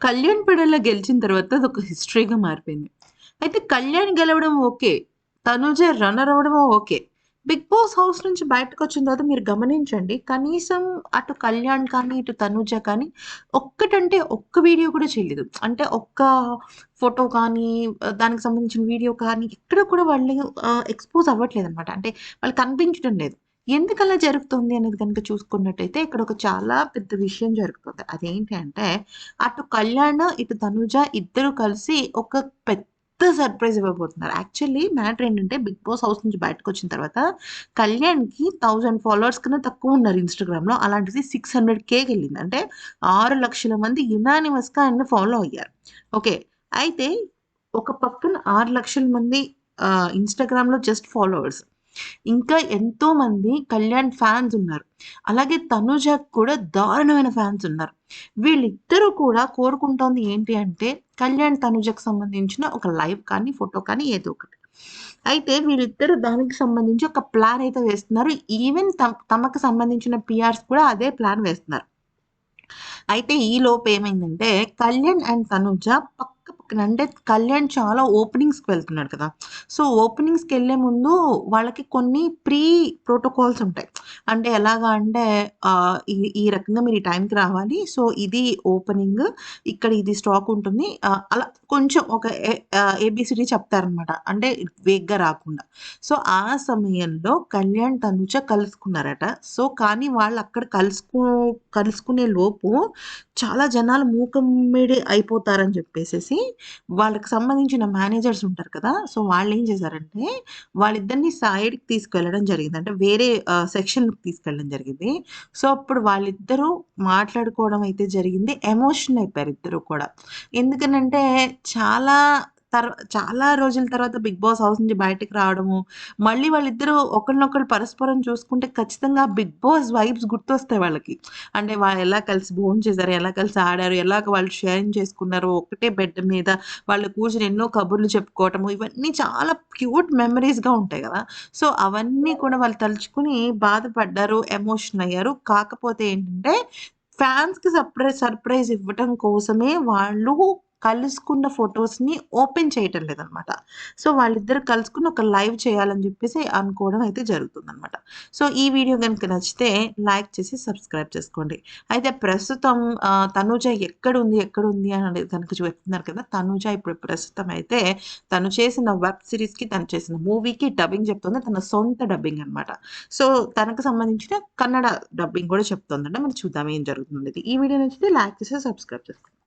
కళ్యాణ్ పడేల గెలిచిన తర్వాత అది ఒక హిస్టరీగా మారిపోయింది. అయితే కళ్యాణ్ గెలవడం ఓకే. తనుజ రన్నర్ అవ్వడం ఓకే. 'బిగ్ బాస్' హౌస్ నుంచి బయటకొచ్చిన తర్వాత మీరు గమనించండి. కనీసం అటు కళ్యాణ్ కానీ, ఇటు తనుజ కానీ ఒక్కటంటే ఒక్క వీడియో కూడా చేయలేదు. అంటే ఒక్క ఫోటో కానీ, దానికి సంబంధించిన వీడియో కానీ ఇక్కడ కూడా వాళ్ళు ఎక్స్పోజ్ ఎక్స్‌పోజ్ అవ్వట్లేదనమాట. అంటే వాళ్ళు కనిపించడం లేదు. ఎందుకలా జరుగుతుంది అనేది కనుక చూసుకున్నట్టయితే ఇక్కడ ఒక చాలా పెద్ద విషయం జరుగుతుంది. అదేంటి అంటే అటు కళ్యాణ్, ఇటు తనుజ ఇద్దరు కలిసి ఒక పెద్ద సర్ప్రైజ్ ఇవ్వబోతున్నారు. యాక్చువల్లీ మ్యాటర్ ఏంటంటే 'బిగ్ బాస్' హౌస్ నుంచి బయటకొచ్చిన తర్వాత కళ్యాణ్‌కి థౌజండ్ ఫాలోవర్స్ కన్నా తక్కువ ఉన్నారు ఇన్‌స్టాగ్రామ్‌లో. అలాంటిది 600,000కెళ్ళింది. అంటే 6,00,000 మంది యునానిమస్‌గా ఆయన ఫాలో అయ్యారు. ఓకే. అయితే ఒక పక్కన 6,00,000 మంది ఇన్‌స్టాగ్రామ్‌లో జస్ట్ ఫాలోవర్స్. ఇంకా ఎంతోమంది కళ్యాణ్ ఫ్యాన్స్ ఉన్నారు. అలాగే తనుజకు కూడా దారుణమైన ఫ్యాన్స్ ఉన్నారు. వీళ్ళిద్దరూ కూడా కోరుకుంటోంది ఏంటి అంటే కళ్యాణ్, తనుజకు సంబంధించిన ఒక లైవ్ కానీ, ఫోటో కానీ ఏదో ఒకటి. అయితే వీళ్ళిద్దరూ దానికి సంబంధించి ఒక ప్లాన్ అయితే వేస్తున్నారు. ఈవెన్ తమకు సంబంధించిన పిఆర్స్ కూడా అదే ప్లాన్ వేస్తున్నారు. అయితే ఈ లోపు ఏమైందంటే కళ్యాణ్ అండ్ తనుజ పక్క అంటే కళ్యాణ్ చాలా ఓపెనింగ్స్‌కి వెళ్తున్నాడు కదా! సో, ఓపెనింగ్స్‌కెళ్ళే ముందు వాళ్ళకి కొన్ని ప్రీ ప్రోటోకాల్స్ ఉంటాయి. అంటే ఎలాగా అంటే ఈ ఈ రకంగా మీరు ఈ టైంకి రావాలి. సో, ఇది ఓపెనింగ్. ఇక్కడ ఇది స్టాక్ ఉంటుంది. అలా కొంచెం ఒక ఏబిసిడి చెప్తారనమాట. అంటే వేగ్‌గా రాకుండా. సో, ఆ సమయంలో కళ్యాణ్, తనుజ కలుసుకున్నారట. సో, కానీ వాళ్ళు అక్కడ కలుసుకో కలుసుకునే లోపు చాలా జనాలు మూకమ్మిడి అయిపోతారని చెప్పేసేసి వాళ్ళకి సంబంధించిన మేనేజర్స్ ఉంటారు కదా! సో, వాళ్ళు ఏం చేశారంటే వాళ్ళిద్దరిని సైడ్‌కి తీసుకెళ్ళడం జరిగింది. అంటే వేరే సెక్షన్ సెక్షన్‌కి తీసుకెళ్ళడం జరిగింది. సో, అప్పుడు వాళ్ళిద్దరూ మాట్లాడుకోవడం అయితే జరిగింది. ఎమోషనల్ అయిపోయారు ఇద్దరు కూడా. ఎందుకనంటే చాలా తర్వా చాలా రోజుల తర్వాత 'బిగ్ బాస్' హౌస్ నుంచి బయటకు రావడము, మళ్ళీ వాళ్ళిద్దరూ ఒకరినొకరు పరస్పరం చూసుకుంటే ఖచ్చితంగా 'బిగ్ బాస్' వైబ్స్ గుర్తొస్తాయి వాళ్ళకి. అంటే వాళ్ళు ఎలా కలిసి భోంచేసారు, ఎలా కలిసి ఆడారు, ఎలా వాళ్ళు షేరింగ్ చేసుకున్నారు, ఒకటే బెడ్ మీద వాళ్ళు కూర్చుని ఎన్నో కబుర్లు చెప్పుకోవటము, ఇవన్నీ చాలా క్యూట్ మెమరీస్గా ఉంటాయి కదా సో, అవన్నీ కూడా వాళ్ళు తలుచుకుని బాధపడ్డారు, ఎమోషనల్ అయ్యారు. కాకపోతే ఏంటంటే ఫ్యాన్స్‌కి సర్ప్రైజ్ సర్ప్రైజ్ ఇవ్వటం కోసమే వాళ్ళు కలుసుకున్న ఫొటోస్ని ఓపెన్ చేయటం లేదనమాట. సో, వాళ్ళిద్దరు కలుసుకొని ఒక లైవ్ చేయాలని చెప్పేసి అనుకోవడం అయితే జరుగుతుందనమాట. సో, ఈ వీడియో కనుక నచ్చితే లైక్ చేసి సబ్స్క్రైబ్ చేసుకోండి. అయితే ప్రస్తుతం ఆహ్, తనుజ ఎక్కడుంది, ఎక్కడుంది అని కనుక చెప్తున్నారు కదా! తనుజ ఇప్పుడు ప్రస్తుతం అయితే తను చేసిన వెబ్ సిరీస్కి తను చేసిన మూవీకి డబ్బింగ్ చెప్తుంది. తన సొంత డబ్బింగ్ అనమాట. సో, తనకు సంబంధించిన కన్నడ డబ్బింగ్ కూడా చెప్తుందంటే మనం చూద్దాం ఏం జరుగుతుంది ఈ వీడియో నచ్చితే లైక్ చేసి సబ్స్క్రైబ్ చేసుకోండి.